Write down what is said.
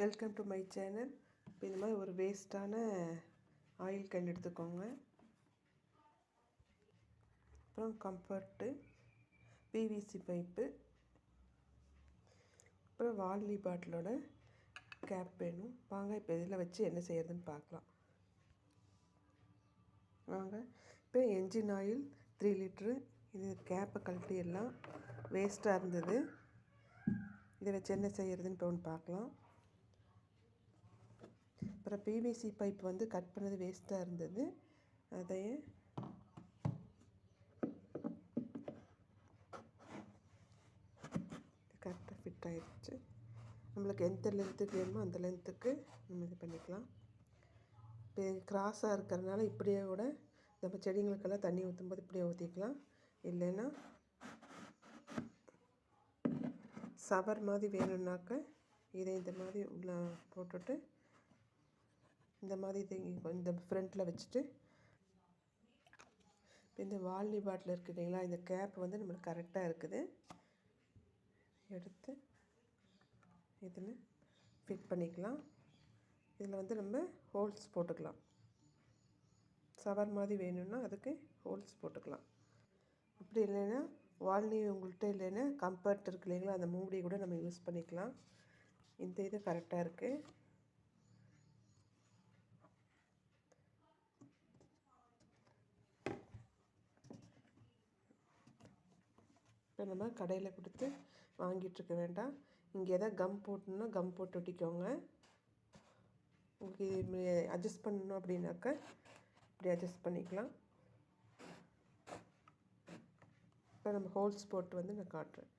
Welcome to my channel இப்போ இந்த மாதிரி ஒரு வேஸ்ட்டான ஆயில் கேன் எடுத்துக்கோங்க. அப்புறம் கம்ஃபர்ட்டு பிவிசி பைப்பு அப்புறம் வால்லி பாட்டிலோட கேப் வேணும். வாங்க இப்போ இதில் வச்சு என்ன செய்யறதுன்னு பார்க்கலாம். வாங்க இப்போ என்ஜின் ஆயில் த்ரீ லிட்ரு இது கேப்பை கழட்டி எல்லாம் வேஸ்ட்டாக இருந்தது. இதை வச்சு என்ன செய்யறதுன்னு இப்போ ஒன்று பார்க்கலாம். அப்புறம் பிவிசி பைப் வந்து கட் பண்ணது வேஸ்ட்டாக இருந்தது. அதையே கரெக்டாக ஃபிட் ஆகிடுச்சு நம்மளுக்கு எந்த லென்த்துக்கு வேணுமோ அந்த லென்த்துக்கு நம்ம இது பண்ணிக்கலாம். இப்போ கிராஸாக இருக்கிறதுனால இப்படியே கூட நம்ம செடிங்களுக்கெல்லாம் தண்ணி ஊற்றும்போது இப்படியே ஊற்றிக்கலாம் இல்லைன்னா சவர் மாதிரி வேணும்னாக்க இதை இந்த மாதிரி உள்ள போட்டுட்டு இந்த மாதிரி இது இந்த ஃப்ரண்ட்டில் வச்சுட்டு இப்போ இந்த வால்னி பாட்டில் இருக்குது இல்லைங்களா இந்த கேப் வந்து நம்மளுக்கு கரெக்டாக இருக்குது. எடுத்து இதில் ஃபிட் பண்ணிக்கலாம். இதில் வந்து நம்ம ஹோல்ஸ் போட்டுக்கலாம். சவர் மாதிரி வேணும்னா அதுக்கு ஹோல்ஸ் போட்டுக்கலாம். அப்படி இல்லைன்னா வால்னி உங்கள்கிட்ட இல்லைன்னா கம்ஃபர்ட் இருக்கு இல்லைங்களா அந்த மூடியை கூட நம்ம யூஸ் பண்ணிக்கலாம். இந்த இது கரெக்டாக இருக்குது இப்போ நம்ம கடையில் கொடுத்து வாங்கிட்டுருக்க வேண்டாம். இங்கே எதாவது கம் போட்டணுன்னா கம் போட்டு ஒட்டிக்கோங்க. உங்களுக்கு அட்ஜஸ்ட் பண்ணணும் அப்படின்னாக்க இப்படி அட்ஜஸ்ட் பண்ணிக்கலாம். இப்போ நம்ம ஹோல்ஸ் போட்டு வந்து நான் காட்டுறேன்.